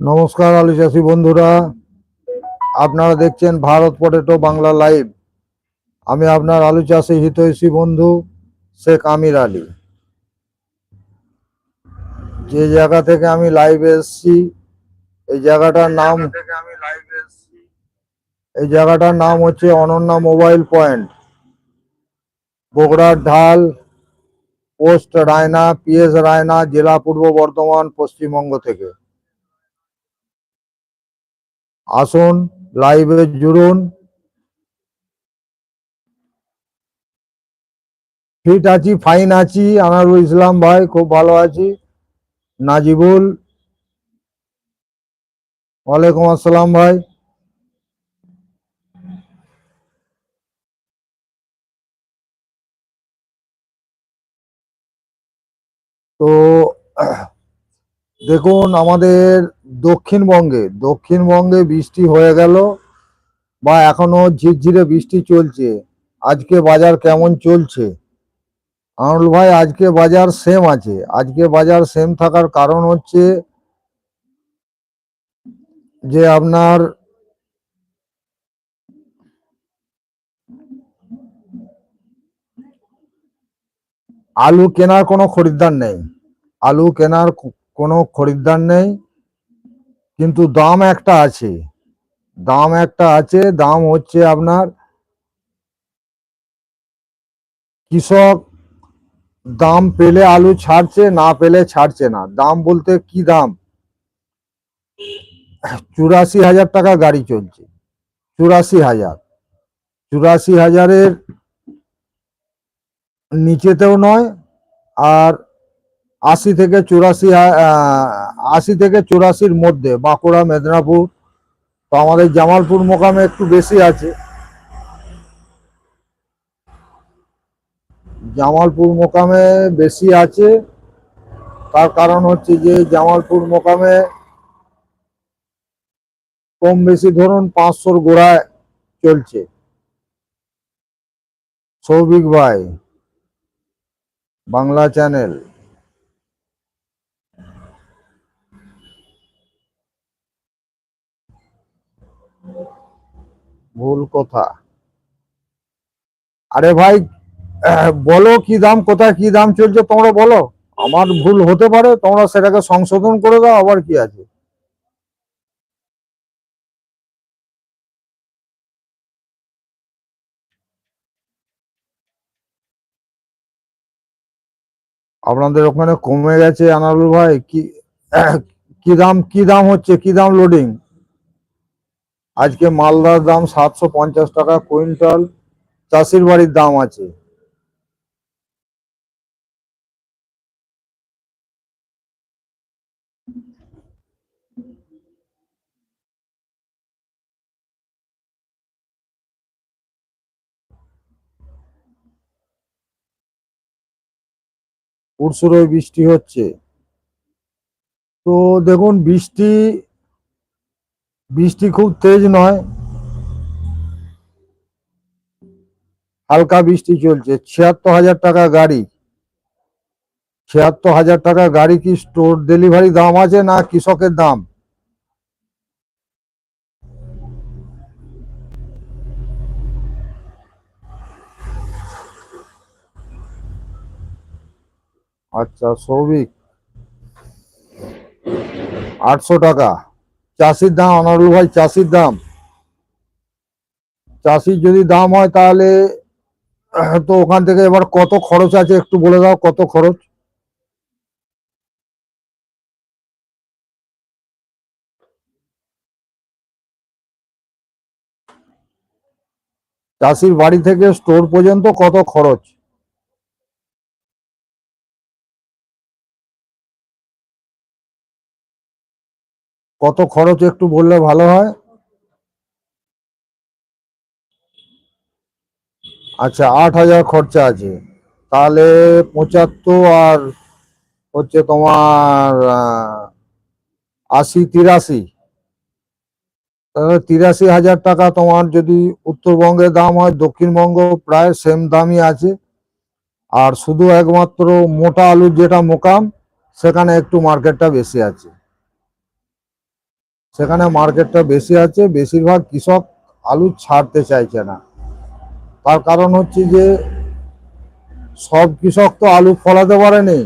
নমস্কার আলু চাষি বন্ধুরা। আপনারা দেখছেন ভারত পটেটো বাংলা লাইভ। আমি আপনার আলু চাষি হিতৈষী বন্ধু শেখ আমির আলী। যে জায়গা থেকে আমি লাইভ এসছি এই জায়গাটার নাম এই জায়গাটার নাম হচ্ছে অনন্যা মোবাইল পয়েন্ট। বগুড়ার ঢাল পোস্ট রায়না পিএস রায়না জেলা পূর্ব বর্ধমান পশ্চিমবঙ্গ থেকে। আসুন লাইভে জুড়ুন। ফিট আছি ফাইন আছি, আনারুল ইসলাম ভাই, খুব ভালো আছি। নাজিবুল। ওয়ালাইকুম আসসালাম ভাই। তো, দেখুন, আমাদের দক্ষিণবঙ্গে দক্ষিণবঙ্গে বৃষ্টি হয়ে গেল বা এখনও ঝিরঝিরে বৃষ্টি চলছে। আজকে বাজার কেমন চলছে? আনুল ভাই, আজকে বাজার সেম আছে। আজকে বাজার সেম থাকার কারণ হচ্ছে যে আপনার আলু কেনার কোনো খরিদ্দার নেই। আলু কেনার কোনো খরিদ্দার নেই। কিন্তু দাম একটা আছে। দাম একটা আছে, দাম হচ্ছে আপনার কৃষক দাম পেলে আলু ছাড়ছে, না পেলে ছাড়ছে না। দাম বলতে কি দাম? চুরাশি হাজার টাকা গাড়ি চলছে। চুরাশি হাজার। চুরাশি হাজারের নিচেতেও নয়, আর আশি থেকে চুরাশি আশি থেকে চুরাশির মধ্যে, বাঁকুড়া, মেদিনীপুর। তো আমাদের জামালপুর মোকামে একটু বেশি আছে। জামালপুর মোকামে বেশি আছে। তার কারণ হচ্ছে যে, জামালপুর মোকামে কম বেশি ধরুন পাঁচশোর গোড়ায় চলছে। সৌভিক ভাই, বাংলা চ্যানেল। ভুল কথা। আরে ভাই বলো কি দাম, কোথায় কি দাম চলছে তোমরা বলো। আমার ভুল হতে পারে, তোমরা সেটাকে সংশোধন করে দাও, আবার কি আছে? আপনাদের ওখানে কমে গেছে আনারুল ভাই, কি কি দাম কি দাম হচ্ছে, কি দাম লোডিং আজকে মালদার দাম সাতশো পঞ্চাশ টাকা, কুইন্টাল চাষির বাড়ির দাম আছে। পুরসুরে বৃষ্টি হচ্ছে। তো দেখুন, বৃষ্টি বৃষ্টি খুব তেজ নয়। হালকা বৃষ্টি চলছে। ছিয়াত্তর হাজার টাকা গাড়ি। ছিয়াত্তর হাজার টাকা গাড়ি কি স্টোর ডেলিভারি দাম আছে না কৃষকের দাম? আচ্ছা সৌভিক। আটশো টাকা। চাষির দাম অনারুল ভাই, চাষির দাম। চাষির যদি দাম হয় তাহলে, তো ওখান থেকে এবার কত খরচ আছে একটু বলে দাও, কত খরচ? চাষির বাড়ি থেকে স্টোর পর্যন্ত কত খরচ? কত খরচ একটু বললে ভালো হয়? আচ্ছা আট হাজার খরচা আছে। তাহলে পঁচাত্তর আর হচ্ছে তোমার আশি, তিরাশি। তাহলে তিরাশি হাজার টাকা তোমার যদি উত্তরবঙ্গে দাম হয়, দক্ষিণবঙ্গ প্রায় সেম দামই আছে। আর শুধু একমাত্র মোটা আলুর যেটা মোকাম, সেখানে একটু মার্কেটটা বেশি আছে। সেখানে মার্কেটটা বেশি আছে, বেশিরভাগ কৃষক আলু ছাড়তে চাইছে না। তার কারণ হচ্ছে যে, সব কৃষক তো আলু ফলাতে পারেনি।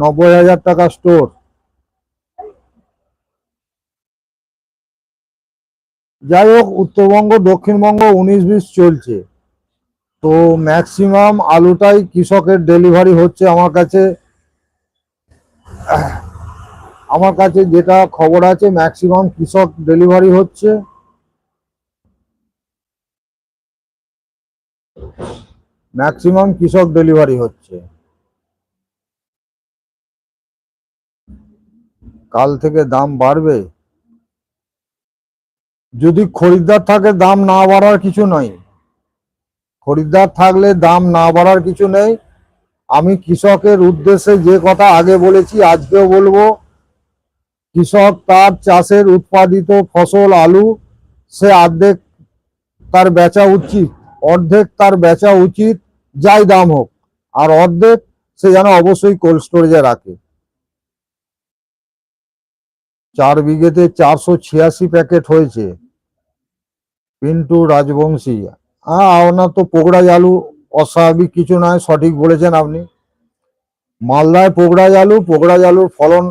নব্বই হাজার টাকা স্টোর যাই হোক, উত্তরবঙ্গ, দক্ষিণবঙ্গ উনিশ বিশ চলছে। তো ম্যাক্সিমাম আলুটাই কৃষকের ডেলিভারি হচ্ছে আমার কাছে। আমার কাছে যেটা খবর আছে ম্যাক্সিমাম কৃষক ডেলিভারি হচ্ছে। ম্যাক্সিমাম কৃষক ডেলিভারি হচ্ছে। কাল থেকে দাম বাড়বে? যদি খরিদ্দার থাকে, দাম না বাড়ার কিছু নয় খরিদ্দার থাকলে দাম না বাড়ার কিছু নেই। আমি কৃষকের উদ্দেশ্যে যে কথা আগে বলেছি, আজকেও বলব কৃষক তার চাষের উৎপাদিত ফসল, আলু, সে অর্ধেক তার বেচা উচিত, অর্ধেক তার বেচা উচিত, যাই দাম হোক, আর অর্ধেক সে যেন অবশ্যই কোল্ড স্টোরেজে রাখে। চার বিঘেতে চারশো ছিয়াশি প্যাকেট হয়েছে। পিন্টু রাজবংশী হ্যাঁ তো পোগড়াই আলু অস্বাভাবিক কিছু নয়, সঠিক বলেছেন আপনি। মালদায় পোগড়াই আলু পোগড়াই আলুর ফলন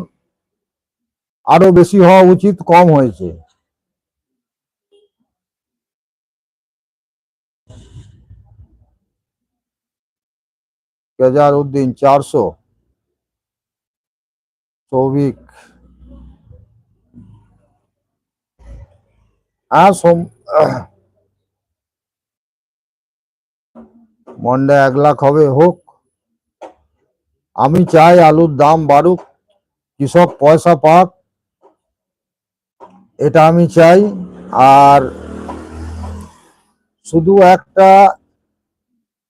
আরও বেশি হওয়া উচিত, কম হয়েছে। উদ্দিন চারশো। সৌভিক। হ্যাঁ সোম মন্ডে এক লাখ হবে, হোক। আমি চাই আলুর দাম বাড়ুক, কৃষক পয়সা পাক। এটা আমি চাই। আর শুধু একটা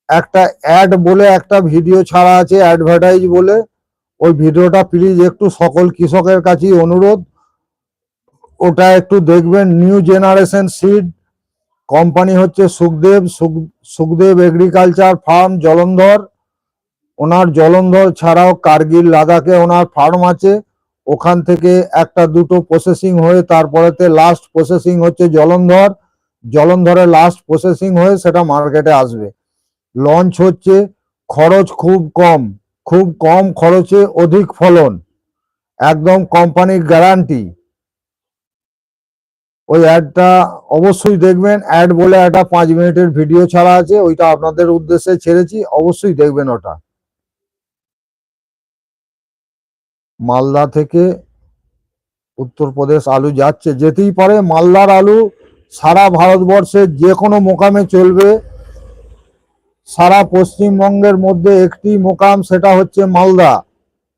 একটা অ্যাড বলে একটা ভিডিও ছাড়া আছে অ্যাডভার্টাইজ বলে। ওই ভিডিওটা প্লিজ একটু সকল কৃষকের কাছেই অনুরোধ। ওটা একটু দেখবেন নিউ জেনারেশন সিড কোম্পানি হচ্ছে সুখদেব, সুখ- সুখদেব এগ্রিকালচার ফার্ম জলন্ধর। ওনার জলন্ধর ছাড়াও কার্গিল লাদাখে ওনার ফার্ম আছে। ওখান থেকে একটা দুটো প্রসেসিং হয়ে তারপরেতে লাস্ট প্রসেসিং হচ্ছে জলন্ধর। জলন্ধরে লাস্ট প্রসেসিং হয়ে সেটা মার্কেটে আসবে। লঞ্চ হচ্ছে খরচ খুব কম খুব কম খরচে অধিক ফলন। একদম কোম্পানির গ্যারান্টি ওই অ্যাডটা অবশ্যই দেখবেন। অ্যাড বলে একটা পাঁচ মিনিটের ভিডিও ছাড়া আছে, ওইটা আপনাদের উদ্দেশ্যে ছেড়েছি, অবশ্যই দেখবেন ওটা। মালদা থেকে উত্তরপ্রদেশ আলু যাচ্ছে, যেতেই পারে মালদার আলু সারা ভারতবর্ষের যে কোনো মোকামে চলবে। সারা পশ্চিমবঙ্গের মধ্যে একটি মোকাম সেটা হচ্ছে মালদা।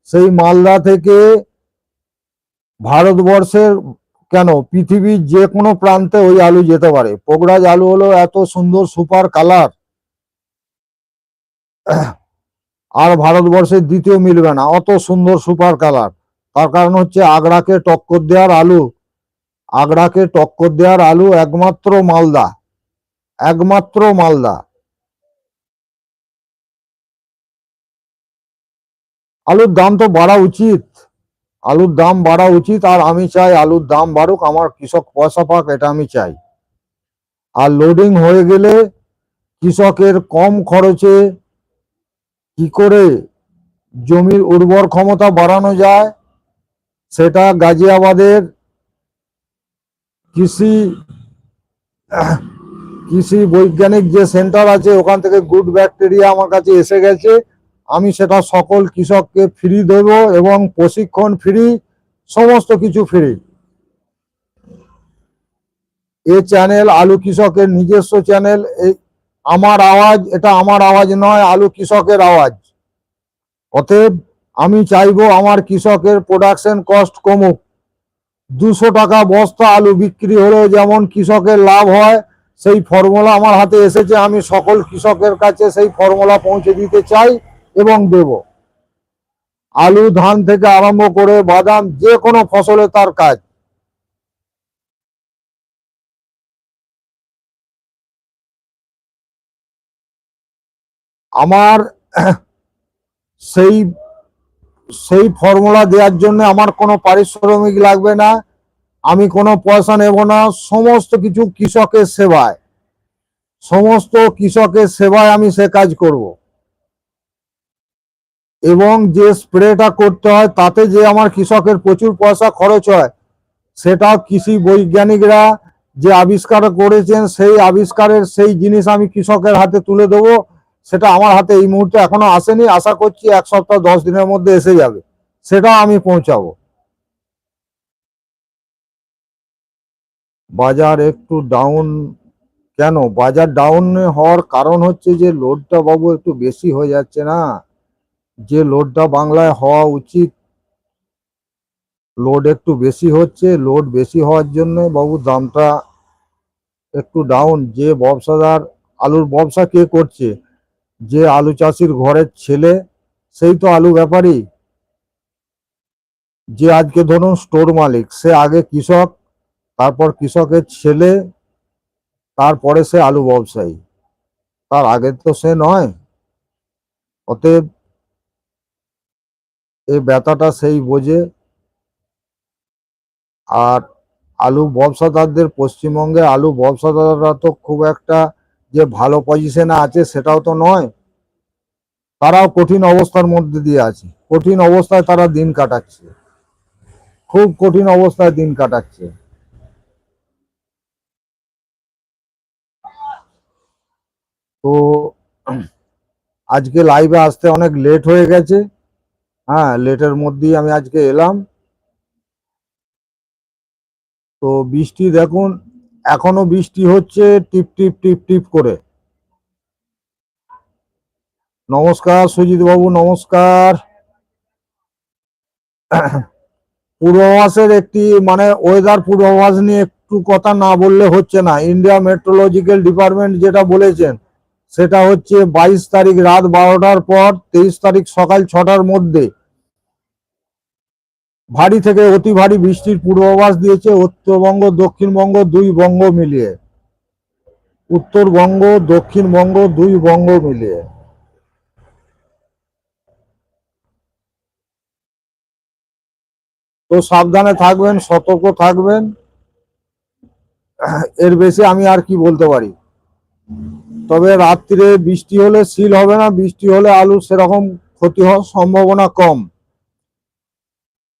সেই মালদা থেকে ভারতবর্ষের কেন? পৃথিবীর যে কোনো প্রান্তে ওই আলু যেতে পারে। পোগরাজ আলু হলো এত সুন্দর সুপার কালার। আর ভারতবর্ষের দ্বিতীয় মিলবে না। অত সুন্দর সুপার কালার। তার কারণ হচ্ছে আগ্রাকে টক্কর দেওয়ার আলু। আগ্রাকে টক্কর দেওয়ার আলু একমাত্র মালদা। একমাত্র মালদা। আলুর দাম তো বাড়া উচিত। আলুর দাম বাড়া উচিত আর আমি চাই আলুর দাম বাড়ুক। আমার কৃষক পয়সা পাক, এটা আমি চাই। আর লোডিং হয়ে গেলে কৃষকের কম খরচে কি করে জমির উর্বর ক্ষমতা বাড়ানো যায়, সেটা গাজিয়াবাদের কৃষি কৃষি বৈজ্ঞানিক যে সেন্টার আছে, ওখান থেকে গুড ব্যাকটেরিয়া আমার কাছে এসে গেছে। আমি সেটা সকল কৃষককে ফ্রি দেব এবং প্রশিক্ষণ ফ্রি, সমস্ত কিছু ফ্রি। এ চ্যানেল আলু কৃষকের নিজস্ব চ্যানেল এই আমার আওয়াজ, এটা আমার আওয়াজ নয়, আলু কৃষকের আওয়াজ। অতএব আমি চাইব আমার কৃষকের প্রোডাকশন কস্ট কমুক। দুশো টাকা বস্তা আলু বিক্রি হলেও যেমন কৃষকের লাভ হয়, সেই ফর্মুলা আমার হাতে এসেছে, আমি সকল কৃষকের কাছে সেই ফর্মুলা পৌঁছে দিতে চাই এবং দেব। আলু ধান থেকে আরম্ভ করে বাদাম, যে কোনো ফসলে তার কাজ। আমার সেই সেই ফর্মুলা দেওয়ার জন্য আমার কোনো পারিশ্রমিক লাগবে না, আমি কোনো পয়সা নেব না, সমস্ত কিছু কৃষকের সেবায়। সমস্ত কৃষকের সেবায় আমি সে কাজ করব। এবং যে স্প্রেটা করতে হয়, তাতে যে আমার কৃষকের প্রচুর পয়সা খরচ হয় সেটা কৃষি বৈজ্ঞানিকরা যে আবিষ্কার করেছেন, সেই আবিষ্কারের সেই জিনিস আমি কৃষকের হাতে তুলে দেবো। সেটা আমার হাতে এই মুহূর্তে এখনও আসেনি। আশা করছি এক সপ্তাহ, দশ দিনের মধ্যে এসে যাবে। সেটা আমি পৌঁছাবো। বাজার একটু ডাউন কেন? বাজার ডাউন হওয়ার কারণ হচ্ছে যে লোডটা বাবু একটু বেশি হয়ে যাচ্ছে না। যে লোডটা বাংলায় হওয়া উচিত লোড একটু বেশি হচ্ছে। লোড বেশি হওয়ার জন্য বাবু দামটা একটু ডাউন যে ব্যবসাদার, আলুর ব্যবসা কে করছে? যে আলু চাষির ঘরের ছেলে, সেই তো আলু ব্যাপারী। যে আজকে ধরুন স্টোর মালিক, সে আগে কৃষক, তারপর কৃষকের ছেলে, তারপরে সে আলু ব্যবসায়ী। তার আগে তো সে নয়। অতএব এই ব্যথাটা সেই বোঝে। আর আলু ব্যবসাদারদের পশ্চিমবঙ্গে আলু ব্যবসাদাররা তো খুব একটা যে ভালো পজিশনে আছে সেটাও তো নয়। তারাও কঠিন অবস্থার মধ্যে দিয়ে আছে। কঠিন অবস্থায় তারা দিন কাটাচ্ছে। খুব কঠিন অবস্থায় দিন কাটাচ্ছে। তো আজকে লাইভে আসতে অনেক লেট হয়ে গেছে। হ্যাঁ লেটের মধ্যেই আমি আজকে এলাম। তো বৃষ্টি দেখুন এখনও বৃষ্টি হচ্ছে, টিপ টিপ টিপ টিপ করে। নমস্কার, সুজিত বাবু, নমস্কার। পূর্বাভাসের একটি মানে ওয়েদার পূর্বাভাস নিয়ে একটু কথা না বললে হচ্ছে না। ইন্ডিয়া মেট্রোলজিক্যাল ডিপার্টমেন্ট যেটা বলেছেন, সেটা হচ্ছে বাইশ তারিখ রাত বারোটার পর তেইশ তারিখ সকাল ছটার মধ্যে ভারী থেকে অতি ভারী বৃষ্টির পূর্বাভাস দিয়েছে উত্তরবঙ্গ, দক্ষিণবঙ্গ দুই বঙ্গ মিলিয়ে। উত্তরবঙ্গ, দক্ষিণবঙ্গ দুই বঙ্গ মিলিয়ে। তো সাবধানে থাকবেন, সতর্ক থাকবেন। এর বেশি আমি আর কি বলতে পারি। তবে রাত্রিরে বৃষ্টি হলে সিল হবে না, বৃষ্টি হলে আলু সেরকম ক্ষতি হওয়ার সম্ভাবনা কম।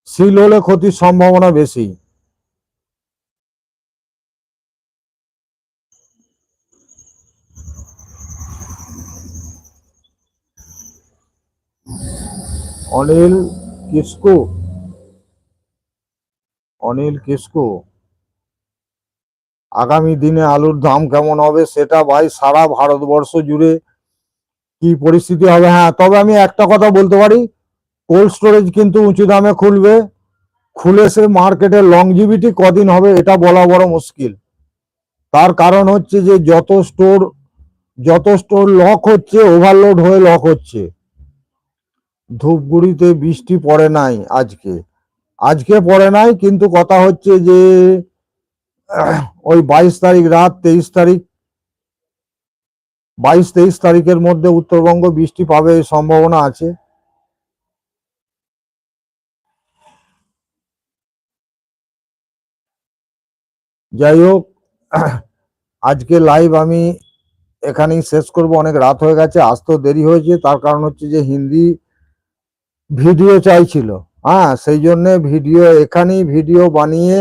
সিল হলে ক্ষতির সম্ভাবনা বেশি। অনিল কিসকু অনিল কিসকু আগামী দিনে আলুর দাম কেমন হবে সেটা ভাই সারা ভারতবর্ষ জুড়ে কি পরিস্থিতি হবে? হ্যাঁ তবে আমি একটা কথা বলতে পারি কোল্ড স্টোরেজ কিন্তু উঁচু দামে খুলবে। খুলে সে মার্কেটের লংজিভিটি কদিন হবে এটা বলা বড় মুশকিল। তার কারণ হচ্ছে যে যত স্টোর যত স্টোর লক হচ্ছে ওভারলোড হয়ে লক হচ্ছে। ধূপগুড়িতে বৃষ্টি পড়ে নাই আজকে। আজকে পড়ে নাই কিন্তু কথা হচ্ছে যে, ওই বাইশ তারিখ রাত তেইশ তারিখ, বাইশ তেইশ তারিখের মধ্যে উত্তরবঙ্গ বৃষ্টি পাবে সম্ভাবনা আছে। যাই হোক আজকে লাইভ আমি এখানেই শেষ করব। অনেক রাত হয়ে গেছে আসতেও দেরি হয়েছে। তার কারণ হচ্ছে যে হিন্দি ভিডিও চাইছিল। হ্যাঁ সেই জন্য ভিডিও এখানেই ভিডিও বানিয়ে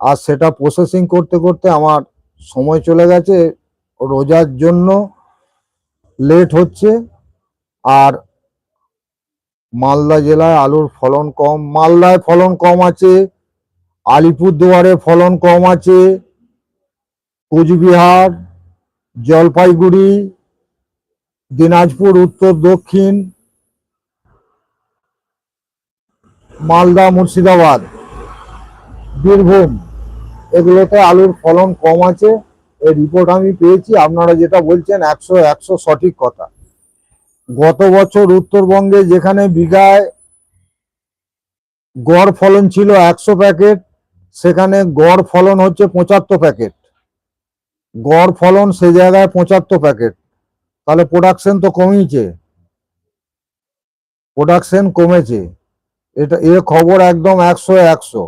আর সেটা প্রসেসিং করতে করতে আমার সময় চলে গেছে। রোজার জন্য লেট হচ্ছে। আর মালদা জেলায় আলুর ফলন কম। মালদায় ফলন কম আছে। আলিপুরদুয়ারে ফলন কম আছে, কোচবিহার, জলপাইগুড়ি, দিনাজপুর, উত্তর, দক্ষিণ, মালদা, মুর্শিদাবাদ, বীরভূম, এগুলোতে আলুর ফলন কম আছে। এই রিপোর্ট আমি পেয়েছি, আপনারা যেটা বলছেন একশো একশো সঠিক কথা। গত বছর উত্তরবঙ্গে যেখানে বিঘায় গড় ফলন ছিল একশো প্যাকেট সেখানে গড় ফলন হচ্ছে পঁচাত্তর প্যাকেট। গড় ফলন সে জায়গায় পঁচাত্তর প্যাকেট। তাহলে প্রোডাকশন তো কমিয়েছে। প্রোডাকশন কমেছে। এটা, এ খবর একদম একশো একশো।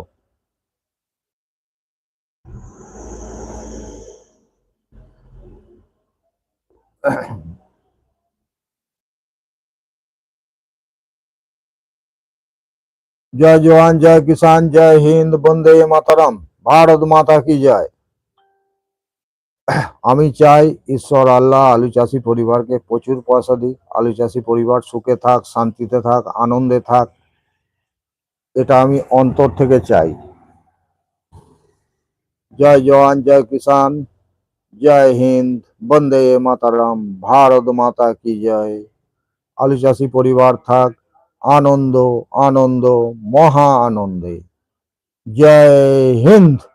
জয় জওয়ান জয় কিষান জয় হিন্দ বন্দে মাতারাম ভারত মাতা কি জয় আমি চাই ঈশ্বর আল্লাহ, আলু চাষি পরিবারকে প্রচুর পয়সা দিক। আলু চাষি পরিবার সুখে থাক, শান্তিতে থাক, আনন্দে থাক। এটা আমি অন্তর থেকে চাই। জয় জওয়ান, জয় কিষান জয় হিন্দ, বন্দে মাতারাম। ভারত মাতা কি জয়। আলু চাষি পরিবার থাক আনন্দ আনন্দ মহা আনন্দে। জয় হিন্দ!